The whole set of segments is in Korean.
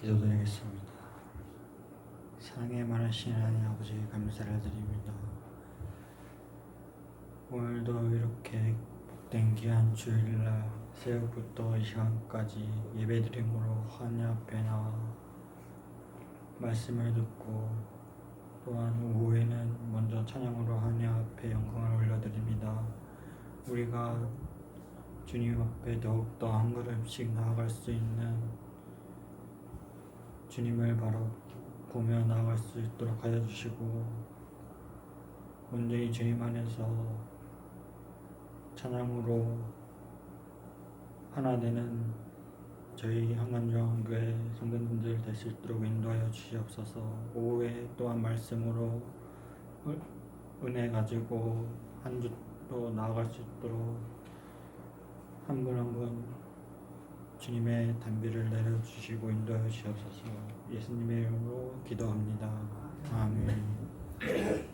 기도드리겠습니다. 사랑의 많으신 하나님 아버지 감사를 드립니다. 오늘도 이렇게 복된 귀한 주일날 새벽부터 이 시간까지 예배드림으로 하나님 앞에 나와 말씀을 듣고 또한 오후에는 먼저 찬양으로 하나님 앞에 영광을 올려드립니다. 우리가 주님 앞에 더욱더 한 걸음씩 나아갈 수 있는 주님을 바로 보며 나아갈 수 있도록 하여 주시고 온전히 주님 안에서 찬양으로 하나 되는 저희 한간정교회 성도님들 될 수 있도록 인도하여 주시옵소서. 오후에 또한 말씀으로 은- 은혜 가지고 한 주도 나아갈 수 있도록 한 분 한분 주님의 단비를 내려주시고 인도하여 주시옵소서 예수님의 이름으로 기도합니다. 아멘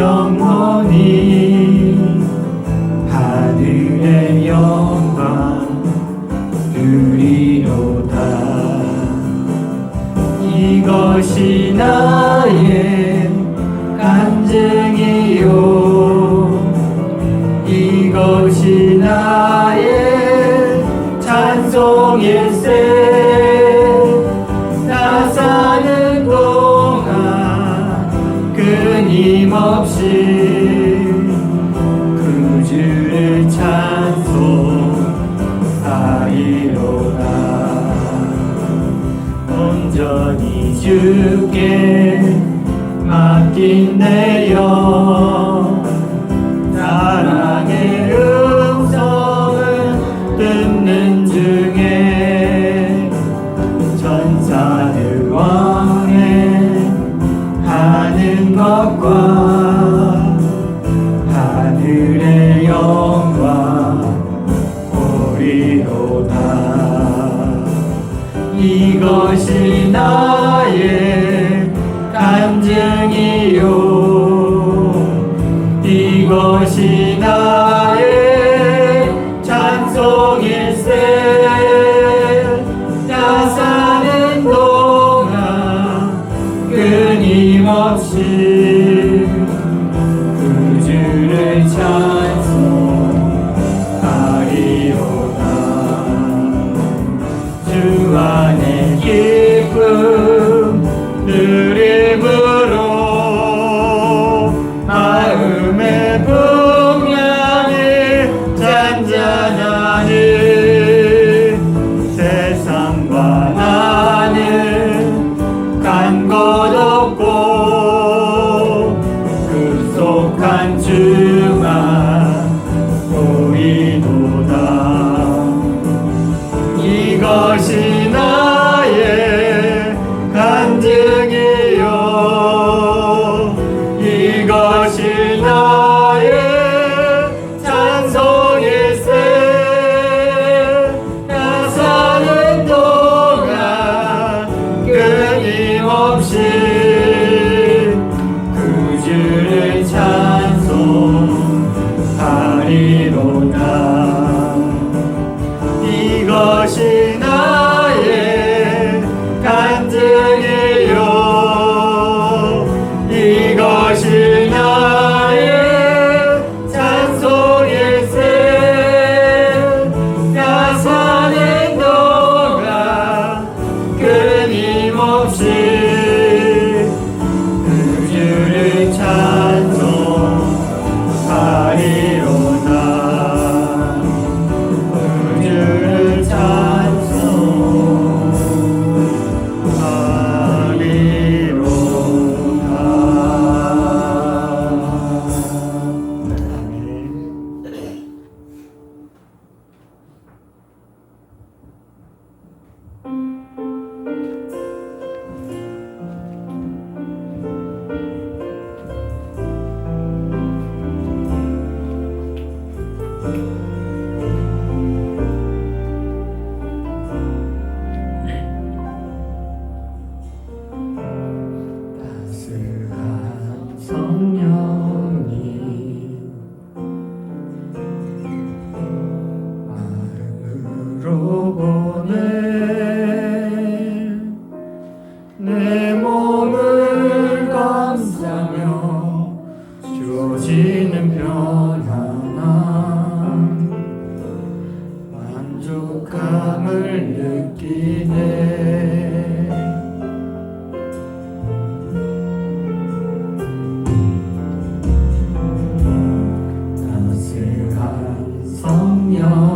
영혼이 성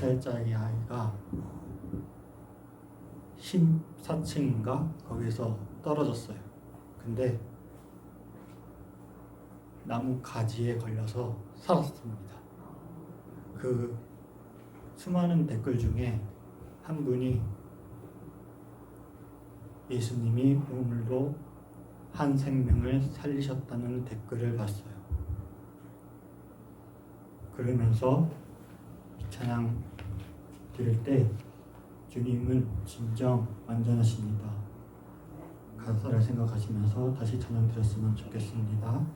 살짜리 아이가 14층인가 거기서 떨어졌어요. 근데 나무 가지에 걸려서 살았습니다. 그 수많은 댓글 중에 한 분이 예수님이 오늘도 한 생명을 살리셨다는 댓글을 봤어요. 그러면서 찬양 들을 때 주님은 진정 완전하십니다. 가사를 생각하시면서 다시 찬양 드렸으면 좋겠습니다.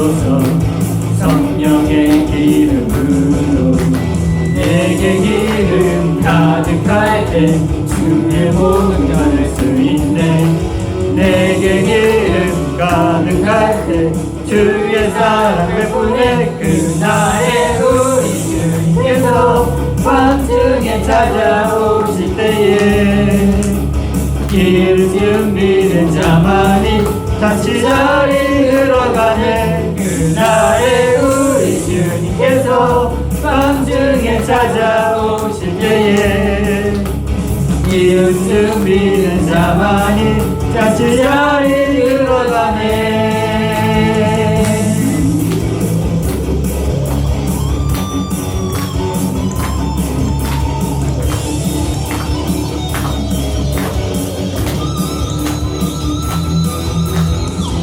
하소서 성령의 기름으로 내게 기름 가득할 때 주의 복음 전할 수 있네. 내게 기름 가득할 때 주의 사랑 베푸네 그 나의 우리 주님께서 밤중에 찾아오실 때에 길 준비된 자만이 다시 자리로 가네 그 나의 우리 주님께서 밤중에 찾아오실 때에 길 준비된 자만이 다시 자리로 가네.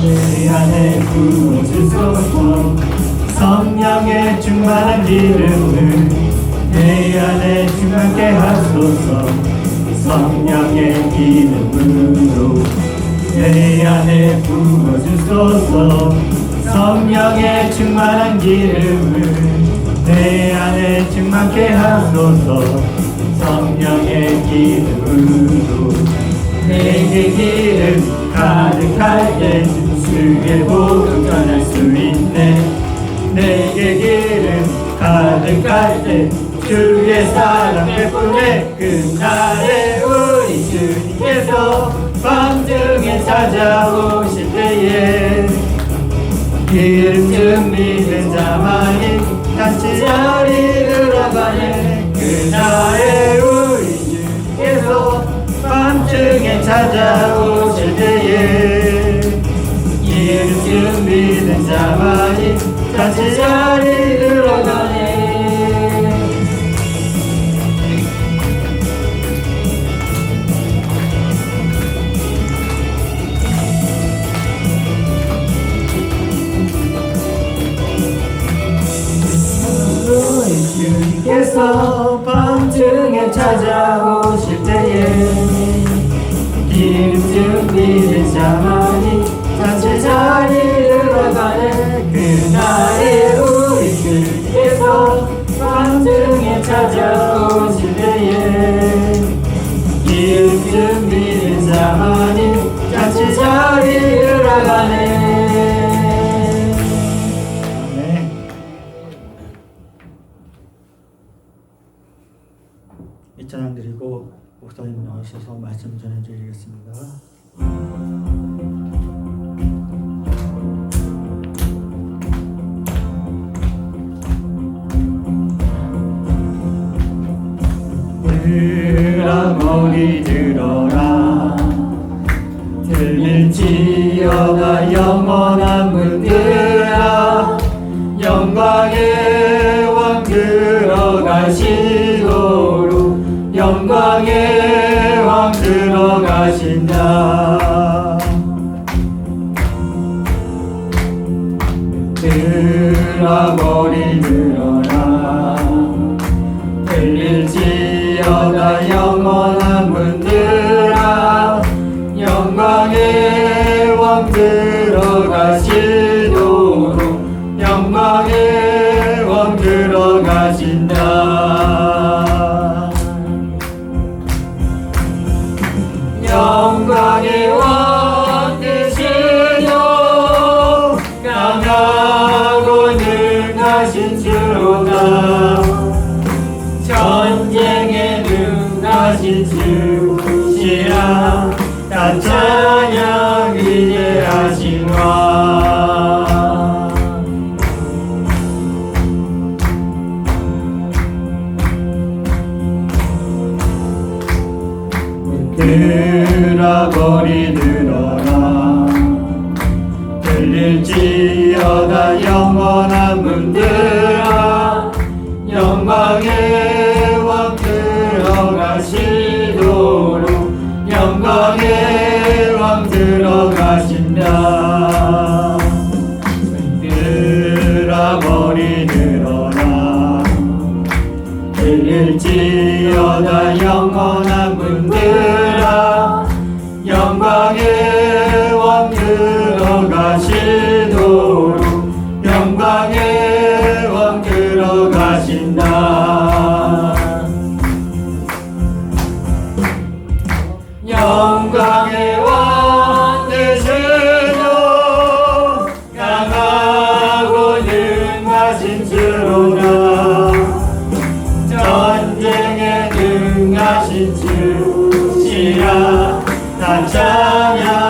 내 안에 부어 주소서 성령의 충만한 기름을 내 안에 충만케 하소서. 성령의 기름으로 내 안에 부어주소서. 성령의 충만한 기름을 내 안에 충만케 하소서. 성령의 기름으로 내게 기름 가득할 때 주의 복음 전할 수 있네. 내게 기름 가득할 때 주의 사랑 베푸네. 그날에 우리 주님께서 밤중에 찾아오실 때에 기름 준비된 자만이 같이 자리로 가네. 그날에 우리 주님께서 밤중에 찾아오실 때에 자만 찬양 드리고 목사님 나오셔서 말씀 전해드리겠습니다. 주시라 나 찬양